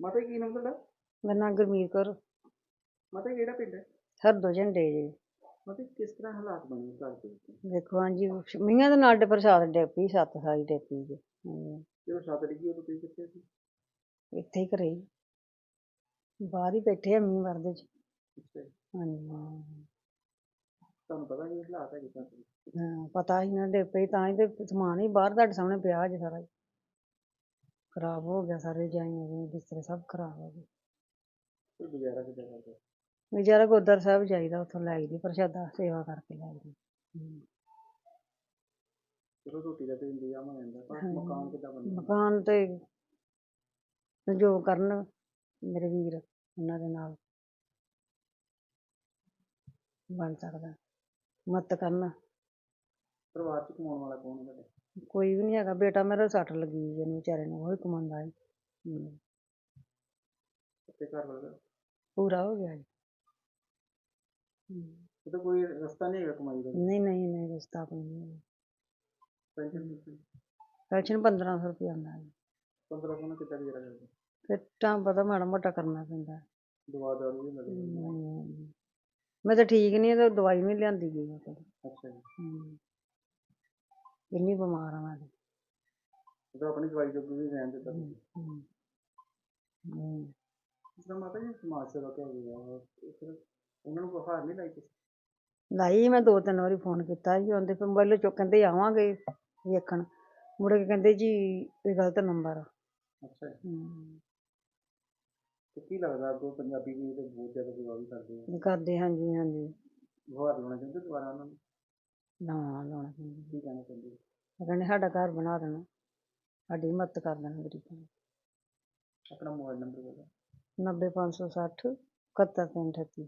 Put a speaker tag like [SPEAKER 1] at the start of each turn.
[SPEAKER 1] ਮਾਤਾ ਕੀ ਨਾਮ ਤੁਹਾਡਾ?
[SPEAKER 2] ਮੇਰਾ ਨਾਂ ਗੁਰਮੀਤ ਕੌਰ।
[SPEAKER 1] ਮਾਤਾ ਕਿਹੜਾ ਪਿੰਡ ਹੈ?
[SPEAKER 2] ਹਰਦੋ ਝੰਡੇ ਜੀ।
[SPEAKER 1] ਮਾਤਾ ਕਿਸ ਤਰ੍ਹਾਂ ਹਾਲਾਤ ਬਣੇ ਘਰ ਦੇ ਵਿੱਚ?
[SPEAKER 2] ਦੇਖੋ ਹਾਂਜੀ ਮੀਆਂ ਦੇ ਨਾਲ ਦੇ ਪ੍ਰਸਾਦ ਡੇਪੀ ਸੱਤ ਸਾਈ ਡੇਪੀ ਜੀ। ਹਾਂਜੀ।
[SPEAKER 1] ਜਦੋਂ ਛੱਤ ਡਿੱਗੀ ਉਦੋਂ ਤੁਸੀਂ ਕਿੱਥੇ ਸੀ?
[SPEAKER 2] ਇੱਥੇ ਹੀ ਘਰੇ ਹੀ। ਬਾਹਰ ਹੀ ਬੈਠੇ ਆ ਮੀਂਹ ਵਰਦੇ ਚ।
[SPEAKER 1] ਅੱਛਾ ਜੀ।
[SPEAKER 2] ਹਾਂਜੀ।
[SPEAKER 1] ਤੁਹਾਨੂੰ ਪਤਾ ਨਹੀਂ ਹਾਲਾਤ ਹੈ ਕਿਦਾਂ
[SPEAKER 2] ਹਾਂ ਪਤਾ ਹੀ ਨਾ ਡੇਪੇ ਤਾਂ ਹੀ ਤੇ ਸਮਾਨ ਹੀ ਬਾਹਰ ਤੁਹਾਡੇ ਸਾਹਮਣੇ ਪਿਆ ਅੱਜ ਸਾਰਾ ਹੀ। ਖਰਾਬ ਹੋ ਗਿਆ ਸਾਰੇ ਜਾਈਆਂ ਜੀ ਬਿਸਤਰੇ ਸਭ ਖਰਾਬ ਹੋ ਗਏ।
[SPEAKER 1] ਕੋਈ ਗੁਜ਼ਾਰਾ ਕਿੱਦਾਂ ਕਰਦੇ?
[SPEAKER 2] ਵਿਚਾਰਾ ਗੁਰਦੁਆਰਾ ਸਾਹਿਬ ਜਾਈਦਾ ਉੱਥੋਂ ਲੈ ਆਈਦੀ ਪ੍ਰਸ਼ਾਦਾ ਸੇਵਾ ਕਰਕੇ ਲੈ ਆਈਦੀ। ਹਮ।
[SPEAKER 1] ਚਲੋ ਰੋਟੀ ਦਾ ਤੇ ਇੰਤਜ਼ਾਮ ਹੋ ਜਾਂਦਾ ਪਰ
[SPEAKER 2] ਹਾਂਜੀ।
[SPEAKER 1] ਮਕਾਨ ਕਿੱਦਾਂ ਬਣਦਾ?
[SPEAKER 2] ਮਕਾਨ ਤੇ ਸੰਜੋਗ ਕਰਨ ਮੇਰੇ ਵੀਰ ਉਹਨਾਂ ਦੇ ਨਾਲ ਬਣ ਸਕਦਾ। ਮਤ ਕਰਨ।
[SPEAKER 1] ਪਰਿਵਾਰ ਚ ਕਮਾਉਣ ਵਾਲਾ ਕੌਣ ਹੈ ਤੁਹਾਡੇ?
[SPEAKER 2] ਕੋਈ ਵੀ ਨਹੀਂ ਹੈਗਾ ਬੇਟਾ ਮੇਰਾ ਸੱਟ ਲੱਗੀ ਜਿਹਨੂੰ ਵਿਚਾਰੇ ਨੂੰ ਉਹ ਹੀ ਕਮਾਉਂਦਾ ਹੈ। ਹਮ,
[SPEAKER 1] ਤੇ ਘਰ ਵਾਲਾ
[SPEAKER 2] ਪੂਰਾ ਹੋ ਗਿਆ ਜੀ। ਹਮ,
[SPEAKER 1] ਉਹਦਾ ਕੋਈ ਰਸਤਾ ਨਹੀਂ ਹੈਗਾ ਕਮਾਈ ਦਾ।
[SPEAKER 2] ਨਹੀਂ ਨਹੀਂ ਨਹੀਂ ਰਿਸ਼ਤਾ ਕੋਈ ਨਹੀਂ
[SPEAKER 1] ਪੈਨਸ਼ਨ
[SPEAKER 2] ਪੈਨਸ਼ਨ? 1500 ਰੁਪਏ ਆਉਂਦਾ ਹੈ
[SPEAKER 1] 15 ਕੋਲ ਕਿੱਦਾਂ ਗੁਜ਼ਾਰਾ ਕਰਦੇ
[SPEAKER 2] ਫਿਰ ਤਾਂ ਪਤਾ ਮਾੜਾ ਮੋਟਾ ਕਰਨਾ ਪੈਂਦਾ। ਹੈ।
[SPEAKER 1] ਦਵਾ ਦਾਰੂ ਵੀ ਲੱਗਦੀ
[SPEAKER 2] ਹਮ, ਮੈਂ ਤਾਂ ਠੀਕ ਨਹੀਂ ਤਾਂ ਦਵਾਈ ਨਹੀਂ ਲਿਆਂਦੀ ਗਈ ਮੈਂ ਕਦੇ ਇੰਨੀ ਬਿਮਾਰ ਆ ਮੈਂ ਤੇ।
[SPEAKER 1] ਉਹਦਾ ਆਪਣੀ ਦਵਾਈ ਜੋਗ ਵੀ ਰਹਿਣ ਦਿੱਤਾ
[SPEAKER 2] ਹਮ, ਹਮ, ਹਮ।
[SPEAKER 1] ਜਿਸ ਤਰ੍ਹਾਂ ਮਾਤਾ ਜੀ ਸਮਾਜ ਸੇਵਾ ਕਿਹਾ ਗਿਆ ਉਹ ਫਿਰ ਉਹਨਾਂ ਨੂੰ ਕੋਈ ਹਾਰ ਨਹੀਂ ਲਾਈ
[SPEAKER 2] ਮੈਂ ਦੋ ਤਿੰਨ ਵਾਰੀ ਫੋਨ ਕੀਤਾ ਜੀ ਉਹਦੇ ਫਿਰ ਮੋਬਾਈਲ ਚੋਂ ਕਹਿੰਦੇ ਆਵਾਂਗੇ ਵੇਖਣ। ਮੁੜ ਕੇ ਕਹਿੰਦੇ ਜੀ ਇਹ ਗਲਤ ਨੰਬਰ ਆ।
[SPEAKER 1] ਅੱਛਾ ਜੀ।
[SPEAKER 2] ਹਮ,
[SPEAKER 1] ਤੇ ਕੀ ਲੱਗਦਾ ਅੱਗੋਂ ਪੰਜਾਬੀ ਵੀ ਤੇ ਬਹੁਤ ਜ਼ਿਆਦਾ ਸੇਵਾ ਵੀ ਕਰਦੇ ਆ?
[SPEAKER 2] ਕਰਦੇ ਹਾਂਜੀ ਹਾਂਜੀ।
[SPEAKER 1] ਗੁਹਾਰ ਲਾਉਣਾ ਚਾਹੁੰਦੇ ਦੁਬਾਰਾ ਉਹਨਾਂ ਨੂੰ?
[SPEAKER 2] ਲਾਉਣਾ ਲਾਉਣਾ ਪੈਂਦਾ।
[SPEAKER 1] ਕੀ
[SPEAKER 2] ਕਹਿੰਦੇ ਸਾਡਾ ਘਰ ਬਣਾ ਦੇਣਾ। ਸਾਡੀ ਮਦਦ ਕਰ ਦੇਣਾ ਗਰੀਬਾਂ ਦੀ
[SPEAKER 1] ਆਪਣਾ ਮੋਬਾਈਲ ਨੰਬਰ ਬੋਲੋ।
[SPEAKER 2] ਨੱਬੇ ਪੰਜ ਸੌ ਸੱਠ ਇਕਹੱਤਰ ਤਿੰਨ ਅਠੱਤੀ।